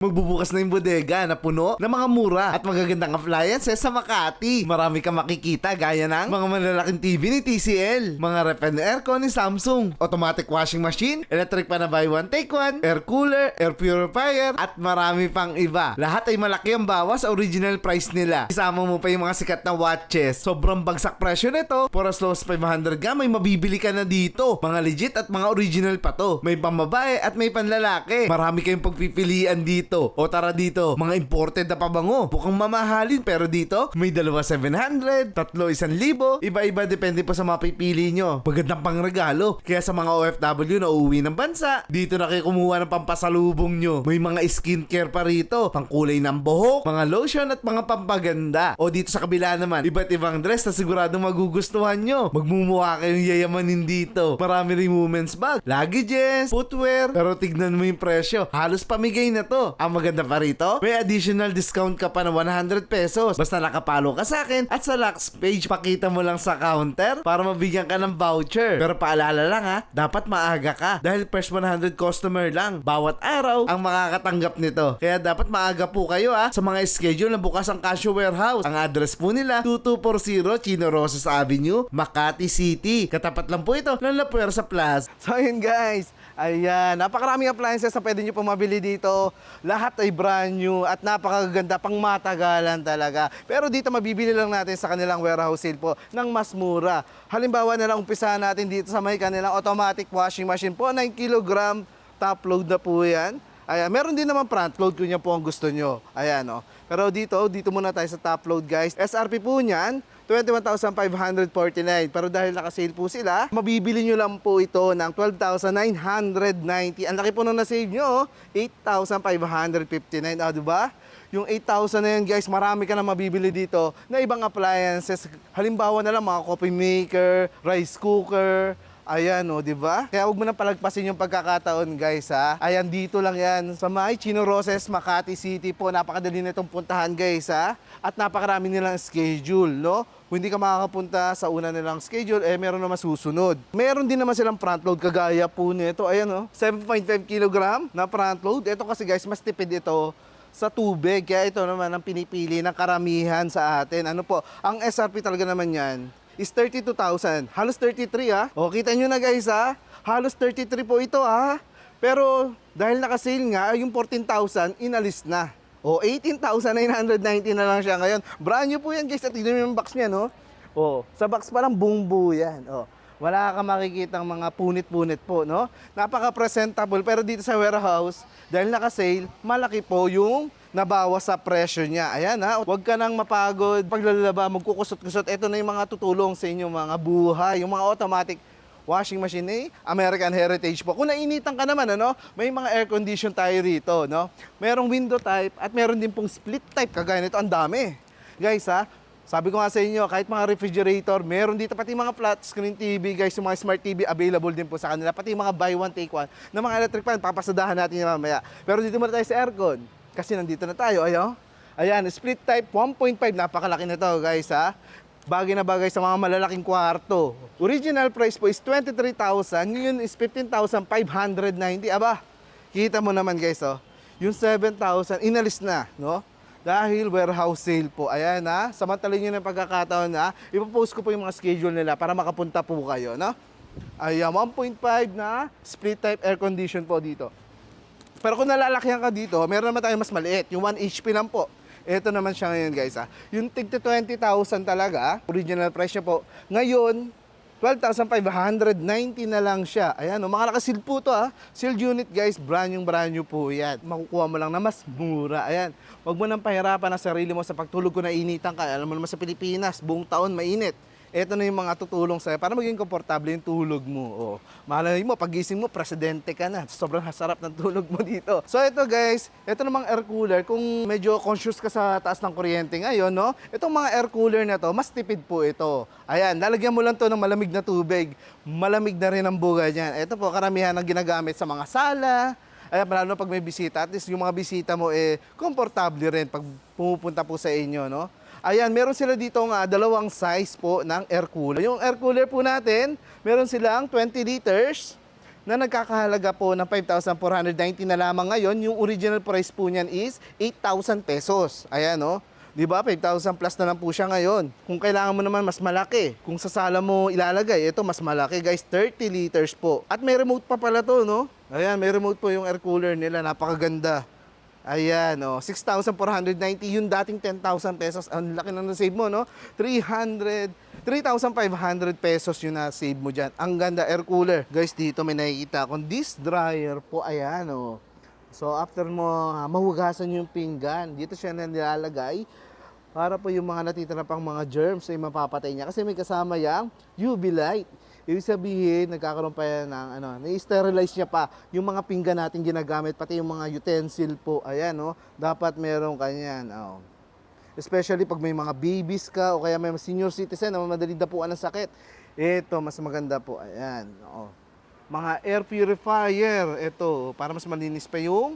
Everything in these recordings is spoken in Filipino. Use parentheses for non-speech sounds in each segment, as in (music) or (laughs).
Magbubukas na yung bodega na puno ng mga mura at magagandang appliances sa Makati. Marami kang makikita gaya ng mga malalaking TV ni TCL, mga rep and aircon ni Samsung, automatic washing machine, electric pa na buy one take one, air cooler, air purifier, at marami pang iba. Lahat ay malaki ang bawas sa original price nila. Isama mo pa yung mga sikat na watches. Sobrang bagsak presyo nito. For as low as 500 ga, may mabibili ka na dito. Mga legit at mga original pa to. May pambabae at may panlalaki. Marami kayong pagpipilian dito. O tara dito, mga imported na pabango. Bukang mamahalin pero dito, may dalawa 700, tatlo 1,000. Iba-iba depende po sa mapipili nyo. Magandang pangregalo. Kaya sa mga OFW na uuwi ng bansa, dito na kayo kumuha ng pampasalubong nyo. May mga skincare pa rito. Pangkulay ng buhok, mga lotion at mga pampaganda. O dito sa kabila naman, iba't ibang dress na siguradong magugustuhan nyo. Magmumukha kayong yayamanin dito. Marami rin women's bag, luggages, footwear. Pero tignan mo yung presyo. Halos pamigay na to. Ang maganda pa rito, may additional discount ka pa na 100 pesos. Basta nakapalo ka sa akin at sa Lux page, pakita mo lang sa counter para mabigyan ka ng voucher. Pero paalala lang ha, dapat maaga ka dahil first 100 customer lang. Bawat araw ang makakatanggap nito. Kaya dapat maaga po kayo ha sa mga schedule na bukas ang Casio Warehouse. Ang address po nila, 2240 Chino Rosas Avenue, Makati City. Katapat lang po ito ng La Puerta Plaza. So yun guys, ayan, napakaraming appliances na pwede nyo po mabili dito. Lahat ay brand new at napakaganda pang matagalan talaga. Pero dito mabibili lang natin sa kanilang warehouse sale po ng mas mura. Halimbawa na lang umpisahan natin dito sa may kanilang automatic washing machine po, 9 kg top load na po yan. Ayan, meron din naman front load kung yan po ang gusto nyo. Ayan, oh. Pero dito, dito muna tayo sa top load, guys. SRP po niyan, 21,549. Pero dahil nakasale po sila, mabibili nyo lang po ito ng 12,990. Ang laki po nung na-save nyo, oh. 8,559. Ah, diba? Yung 8,000 na yan, guys, marami ka na mabibili dito na ibang appliances. Halimbawa na lang, mga coffee maker, rice cooker, Ayan o, di ba? Kaya huwag mo na palagpasin yung pagkakataon, guys, ha? Ayan, dito lang yan. Sa may Chino Roses, Makati City po. Napakadali na itong puntahan, guys, ha? At napakarami nilang schedule, no? Kung hindi ka makakapunta sa una nilang schedule, eh, meron na masusunod. Meron din naman silang front load, kagaya po nito. Ayan, o. 7.5 kg na front load. Ito kasi, guys, mas tipid ito sa tubig. Kaya ito naman ang pinipili ng karamihan sa atin. Ano po, ang SRP talaga naman yan is 32,000. Halos 33 ha. O, kita nyo na guys ha. Halos 33 po ito ha. Pero dahil naka-sale nga, yung 14,000 inalis na. O, 18,990 na lang siya ngayon. Brand new po yan guys. At tignan nyo yung box niya no. O, sa box pa lang buong buo yan. O, wala ka makikitang mga punit-punit po, no? Napaka-presentable. Pero dito sa warehouse, dahil naka-sale, malaki po yung nabawas sa presyo niya. Ayan ha, huwag ka nang mapagod. Paglalaba, magkukusot-kusot. Ito na yung mga tutulong sa inyong mga buhay. Yung mga automatic washing machine eh, American Heritage po. Kung nainitan ka naman, ano, may mga air condition tayo rito, no? Merong window type at meron din pong split type. Kagaya nito, ang dami. Guys ha, sabi ko nga sa inyo, kahit mga refrigerator, meron dito pati mga flat screen TV, guys, yung mga smart TV available din po sa kanila. Pati mga buy one take one na mga electric fan, papasadahan natin yan mamaya. Pero dito muna tayo sa aircon. Kasi nandito na tayo, ayo. Ayan, split type 1.5, napakalaki na to, guys, ha. Bagay na bagay sa mga malalaking kwarto. Original price po is 23,000, ngayon is 15,590. Aba, kita mo naman, guys, oh. Yung 7,000, inalis na, no? Dahil warehouse sale po. Ayan ha, samantalin nyo ng pagkakataon na ipopost ko po yung mga schedule nila para makapunta po kayo, no? Ayan, 1.5 na split type air condition po dito. Pero kung nalalakyan ka dito, meron naman tayo mas maliit. Yung 1 HP lang po. Ito naman siya ngayon guys ha. Yung tig 20,000 talaga, original price niya po. Ngayon, 12,590 na lang siya. Ayan, oh, mga nakasil po to ha. Sealed unit guys, brand yung brand new po yan. Makukuha mo lang na mas mura. Ayan, huwag mo nang pahirapan ang sarili mo sa pagtulog ko na initan ka. Alam mo naman sa Pilipinas, buong taon mainit ito na yung mga tutulong sa'yo para maging komportable yung tulog mo. Oh. Malay mo, pagising mo, presidente ka na. Sobrang sarap ng tulog mo dito. So ito guys, ito namang air cooler. Kung medyo conscious ka sa taas ng kuryente ngayon, no? Itong mga air cooler na to, mas tipid po ito. Ayan, lalagyan mo lang to ng malamig na tubig. Malamig na rin ang buga niyan. Ito po, karamihan ng ginagamit sa mga sala, ay lalo pag may bisita, at least yung mga bisita mo eh komportable rin pag pumupunta po sa inyo, no? Ayan, meron sila dito nga dalawang size po ng air cooler. Yung air cooler po natin, meron silang 20 liters na nagkakahalaga po ng 5,490 na lamang ngayon. Yung original price po niyan is 8,000 pesos. Ayan o. Di ba? 5,000 plus na lang po siya ngayon. Kung kailangan mo naman mas malaki, kung sa sala mo ilalagay, ito mas malaki guys, 30 liters po. At may remote pa pala to, no? Ayan, may remote po yung air cooler nila, napakaganda. Ayan, oh, 6,490 yung dating 10,000 pesos. Ang laki na na-save mo, no? 300, 3,500 pesos yung na-save mo dyan. Ang ganda, air cooler. Guys, dito may nakikita akong disc dryer po. Ayan, oh. So, after mo ah, mahugasan yung pinggan, dito siya na nilalagay para po yung mga natitira pang mga germs ay mapapatay niya. Kasi may kasama yung UV light. Ibig sabihin, nagkakaroon pa yan ng, ano, na-sterilize niya pa yung mga pinggan natin ginagamit, pati yung mga utensil po. Ayan, no? Dapat meron kanyan. Oh. Especially pag may mga babies ka o kaya may senior citizen na madaling dapuan ng sakit. Ito, mas maganda po. Ayan. Oh. Mga air purifier. Ito, para mas malinis pa yung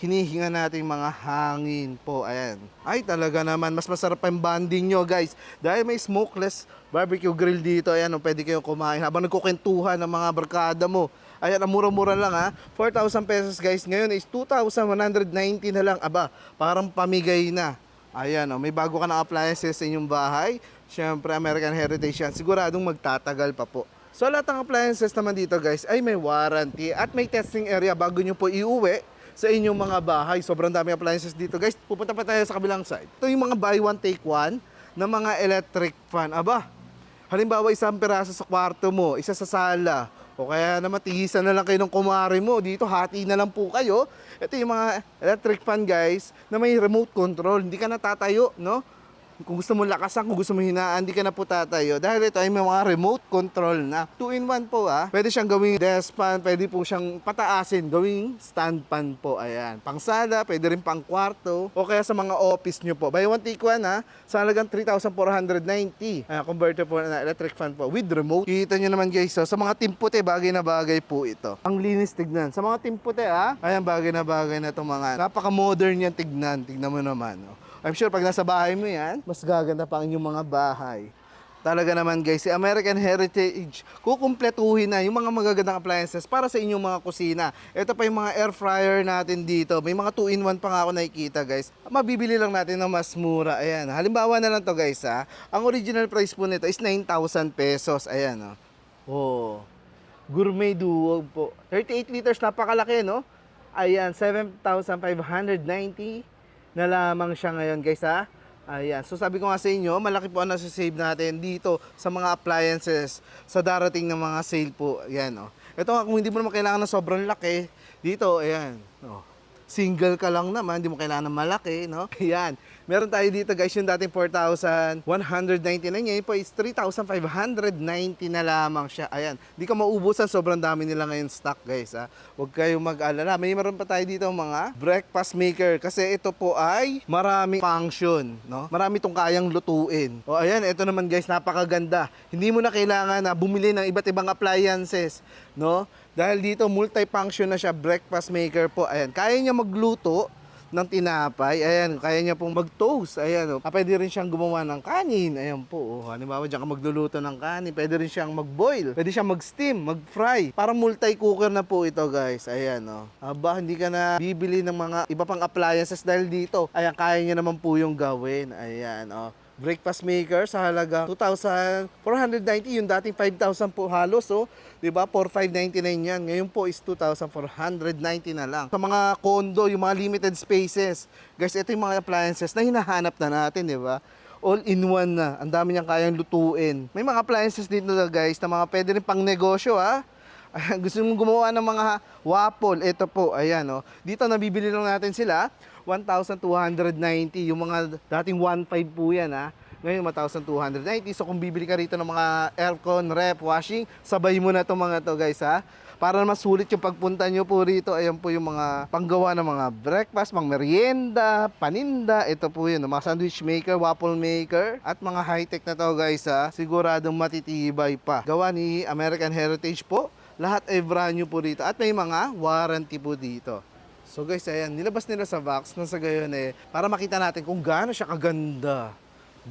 hinihinga nating mga hangin po. Ayan. Ay, talaga naman. Mas masarap pa yung bonding nyo, guys. Dahil may smokeless barbecue grill dito. Ayan, oh, pwede kayong kumain habang nagkukwentuhan ng mga barkada mo. Ayan, ang mura-mura lang ha. 4,000 pesos guys. Ngayon is 2,190 na lang. Aba, parang pamigay na. Ayan, oh, may bago ka na appliances sa inyong bahay. Siyempre, American Heritage yan. Siguradong magtatagal pa po. So, lahat ng appliances naman dito guys ay may warranty at may testing area bago nyo po iuwi sa inyong mga bahay. Sobrang dami appliances dito guys. Pupunta pa tayo sa kabilang side. Ito yung mga buy one take one na mga electric fan. Aba, halimbawa isang piraso sa kwarto mo, isa sa sala, o kaya naman tigisan na lang kayo ng kumari mo. Dito, hati na lang po kayo. Ito yung mga electric fan guys na may remote control. Hindi ka natatayo, no? Kung gusto mo lakasan, kung gusto mo hinaan, hindi ka na po tatayo. Dahil ito ay may mga remote control na. 2-in-1 po ah. Pwede siyang gawing desk fan, pwede po siyang pataasin, gawing stand fan po. Ayan. Pang sala, pwede rin pang kwarto, o kaya sa mga office nyo po. Buy one take one ah, sa halagang 3,490. Ayan, converter po na electric fan po with remote. Kita nyo naman guys, so, sa mga timputi, bagay na bagay po ito. Ang linis tignan. Sa mga timputi ah, ayan, bagay na bagay na itong mga, napaka-modern yan tignan. Tignan mo naman. Oh. I'm sure pag nasa bahay mo yan, mas gaganda pa ang inyong mga bahay. Talaga naman guys, si American Heritage, kukumpletuhin na yung mga magagandang appliances para sa inyong mga kusina. Ito pa yung mga air fryer natin dito. May mga 2-in-1 pa nga ako nakikita guys. Mabibili lang natin ng mas mura. Ayan, halimbawa na lang to guys ha. Ang original price po nito is 9,000 pesos. Ayan oh. Oh. Gourmet duo po. 38 liters, napakalaki no? Ayan, 7,590 na lamang siya ngayon guys ha. Ayan. So sabi ko nga sa inyo, malaki po ang nasa-save natin dito sa mga appliances sa darating ng mga sale po. Ayan oh. Ito nga, kung hindi mo naman kailangan ng sobrang laki, dito, ayan. Oh. Single ka lang naman, hindi mo kailangan ng malaki, no? (laughs) Ayan. Meron tayo dito guys, yung dating 4,199, ngayon po is 3,590 na lamang siya. Ayan. Di ka maubusan, sobrang dami nila ngayon stock guys. Ha? Huwag kayong mag-alala. May meron pa tayo dito mga breakfast maker kasi ito po ay maraming function, no? Marami itong kayang lutuin. O ayan, ito naman guys, napakaganda. Hindi mo na kailangan na bumili ng iba't ibang appliances, no? Dahil dito multi-function na siya, breakfast maker po. Ayan, kaya niya magluto ng tinapay. Ayan, kaya niya pong mag-toast. Ayan, oh. Ah, pwede rin siyang gumawa ng kanin. Ayan po, oh. Halimbawa, diyan ka magluluto ng kanin. Pwede rin siyang mag-boil. Pwede siyang mag-steam, mag-fry. Parang multi-cooker na po ito, guys. Ayan, oh. Aba, hindi ka na bibili ng mga iba pang appliances dahil dito. Ayan, kaya niya naman po yung gawin. Ayan, oh breakfast maker sa halaga 2,490 yung dating 5,000 po halos oh. 'Di ba? 4,599 yan. Ngayon po is 2,490 na lang. Sa mga condo, yung mga limited spaces. Guys, ito yung mga appliances na hinahanap na natin, 'di ba? All in one na. Ang dami niyang kayang lutuin. May mga appliances dito na guys na mga pwede rin pang negosyo ha. (laughs) Ayan, gusto mong gumawa ng mga waffle, ito po, ayan oh. Dito nabibili lang natin sila 1,290. Yung mga dating 1,500 po yan ha. Ngayon 1,290. So kung bibili ka rito ng mga aircon, rep, washing, sabay mo na itong mga to guys ha. Para mas sulit yung pagpunta nyo po rito, ayan po yung mga panggawa ng mga breakfast, mga merienda, paninda. Ito po yun, mga sandwich maker, waffle maker, at mga high-tech na to guys ha. Siguradong matitibay pa. Gawa ni American Heritage po. Lahat ay brand new po dito. At may mga warranty po dito. So guys, ayan, nilabas nila sa box nang sa gayon eh, para makita natin kung gaano siya kaganda.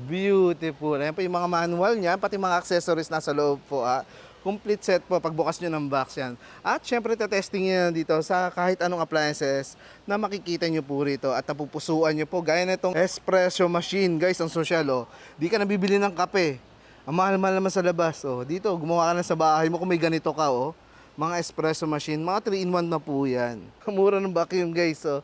Beautiful. Ayan pa yung mga manual niya, pati mga accessories nasa loob po ah. Complete set po pagbukas nyo ng box yan. At syempre testing nyo dito sa kahit anong appliances na makikita nyo po rito at napupusuan nyo po. Gaya na itong espresso machine guys, ang social oh. Di ka nabibili ng kape. Ang mahal-mahal naman sa labas. Oh. Dito, gumawa ka na sa bahay mo kung may ganito ka oh. Mga espresso machine, mga 3-in-1 na po yan. (laughs) Mura ng vacuum guys. Oh.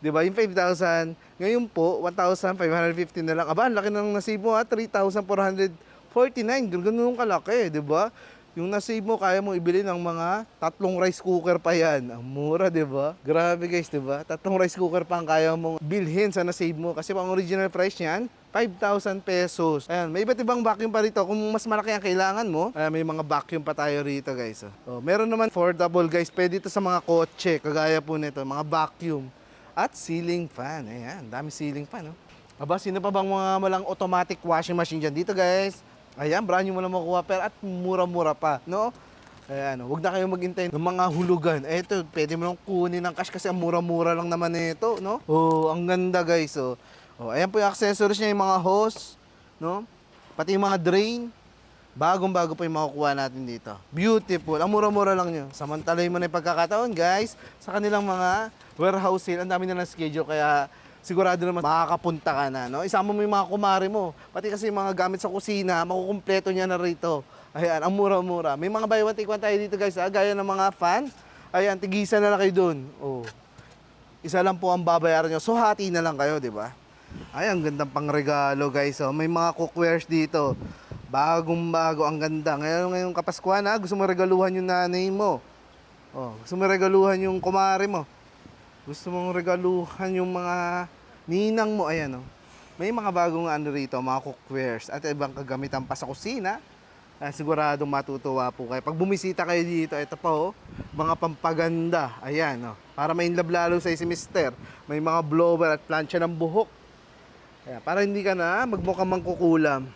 'Di ba? Yung 5,000, ngayon po 1,550 na lang. Aba, ang laki ng nasave mo ha, 3,449. Ganun kalaki, 'di ba? Yung nasave mo, kaya mo ibili ng mga tatlong rice cooker pa yan. Ang mura, di ba? Grabe guys, di ba? Tatlong rice cooker pa ang kaya mong bilhin sa nasave mo. Kasi ang original price niyan, 5,000 pesos. Ayan, may iba't ibang vacuum pa rito. Kung mas malaki ang kailangan mo, ayan, may mga vacuum pa tayo rito guys. Oh. Oh, meron naman affordable guys. Pwede ito sa mga kotse, kagaya po nito, mga vacuum. At ceiling fan. Ayan, dami ceiling fan. No? Aba, sino pa bang mga malang automatic washing machine dyan? Dito guys, ayan, brand new mo lang makuha pero at mura-mura pa, no? Ayan, huwag na kayong maghintay ng mga hulugan. Eto, pwede mo lang kunin ng cash kasi ang mura-mura lang naman nito, no? Oh, ang ganda guys, oh. Oh, ayan po yung accessories niya, yung mga hose, no? Pati yung mga drain. Bagong-bago po yung makukuha natin dito. Beautiful. Ang mura-mura lang nyo. Samantalay mo na yung pagkakataon, guys, sa kanilang mga warehouse sale. Ang dami na ng schedule, kaya sigurado naman makakapunta ka na. No? Isama mo yung mga kumari mo. Pati kasi yung mga gamit sa kusina, makukumpleto niya na rito. Ayan, ang mura-mura. May mga buy one take one tayo dito guys. Ah, gaya ng mga fan. Ayan, tigisa na lang kayo dun. Oh. Isa lang po ang babayaran nyo. So, hati na lang kayo, di ba? Ay, ang gandang pangregalo guys. Oh. May mga cookwares dito. Bagong bago, ang ganda. Ngayon, ngayong Kapaskuhan ha, gusto mo regaluhan yung nanay mo. Oh, gusto mo regaluhan yung kumare mo. Gusto mong regaluhan yung mga ninang mo. Ayan oh. May mga bagong ano rito, mga cookwares at ibang kagamitan pa sa kusina. Ah, siguradong matutuwa po kayo. Pag bumisita kayo dito, ito pa oh, mga pampaganda. Ayan oh. Para may love lalo sa si mister. May mga blower at plancha ng buhok. Ayan, para hindi ka na magmukhang mangkukulam.